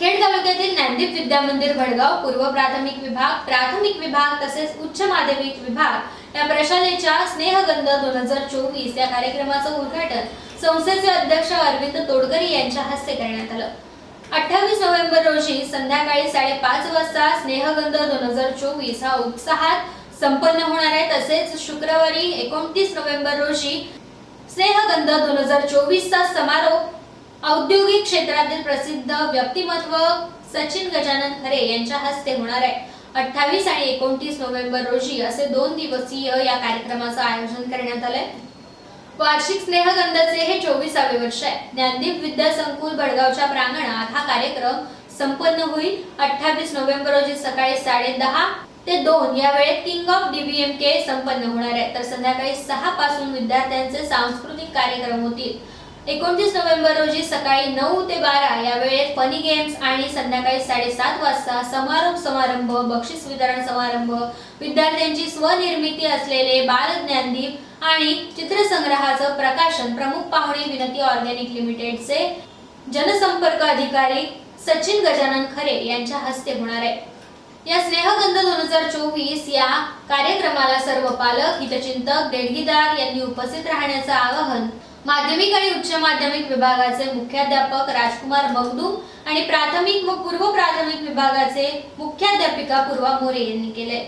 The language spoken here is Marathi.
खेड तालुक्यातील ज्ञानदीप विद्या मंदिर भडगाव पूर्व प्राथमिक विभाग प्राथमिक विभाग तसेच उच्च माध्यमिक विभाग या प्रशालेच्या स्नेहगंध दोन हजार चोवीस या कार्यक्रमाचं उद्घाटन संस्थेचे अध्यक्ष अरविंद तोडकरी यांच्या हस्ते करण्यात आलं. अठ्ठावीस नोव्हेंबर रोजी संध्याकाळी साडेपाच वाजता स्नेहगंध दोन हजार चोवीस हा उत्साहात संपन्न होणार आहे. तसेच शुक्रवारी एकोणतीस नोव्हेंबर रोजी स्नेहगंध दोन हजार चोवीसचा समारोप औद्योगिक क्षेत्रातील प्रसिद्ध व्यक्तिमत्व सचिन गजानन खरे यांच्या हस्ते होणार आहे. अठ्ठावीस आणि एकोणतीस नोव्हेंबर रोजी असे दोन दिवसीय या कार्यक्रमाचं आयोजन करण्यात आलंय. वार्षिक स्नेहगंधाचे हे चोवीसावे वर्ष आहे. ज्ञानदीप विद्या संकुल भडगावच्या प्रांगणात हा कार्यक्रम संपन्न होईल. अठ्ठावीस नोव्हेंबर रोजी सकाळी साडे दहा ते दोन या वेळेत किंग ऑफ डीबीएम के संपन्न होणार आहे. तर संध्याकाळी सहा पासून विद्यार्थ्यांचे सांस्कृतिक कार्यक्रम होतील. एकोणतीस नोव्हेंबर रोजी सकाळी नऊ ते बारा या वेळेत फनी गेम्स आणि संध्याकाळी साडेसात वाजता समारोप समारंभ बक्षीस वितरण समारंभ विद्यार्थ्यांची स्वनिर्मिती असलेले बाल ज्ञानदीप आणि चित्रसंग्रहाचं प्रकाशन प्रमुख पाहुणे विनंती ऑर्गॅनिक लिमिटेडचे जनसंपर्क अधिकारी सचिन गजानन खरे यांच्या हस्ते होणार आहे. या स्नेहगंध दोन हजार चोवीस या कार्यक्रमाला सर्व पालक हितचिंतक देणगीदार यांनी उपस्थित राहण्याचं आवाहन माध्यमिक आणि उच्च माध्यमिक विभागाचे मुख्याध्यापक राजकुमार मगदूम आणि प्राथमिक व पूर्व प्राथमिक विभागाचे मुख्याध्यापिका पूर्वा मोरे यांनी केले.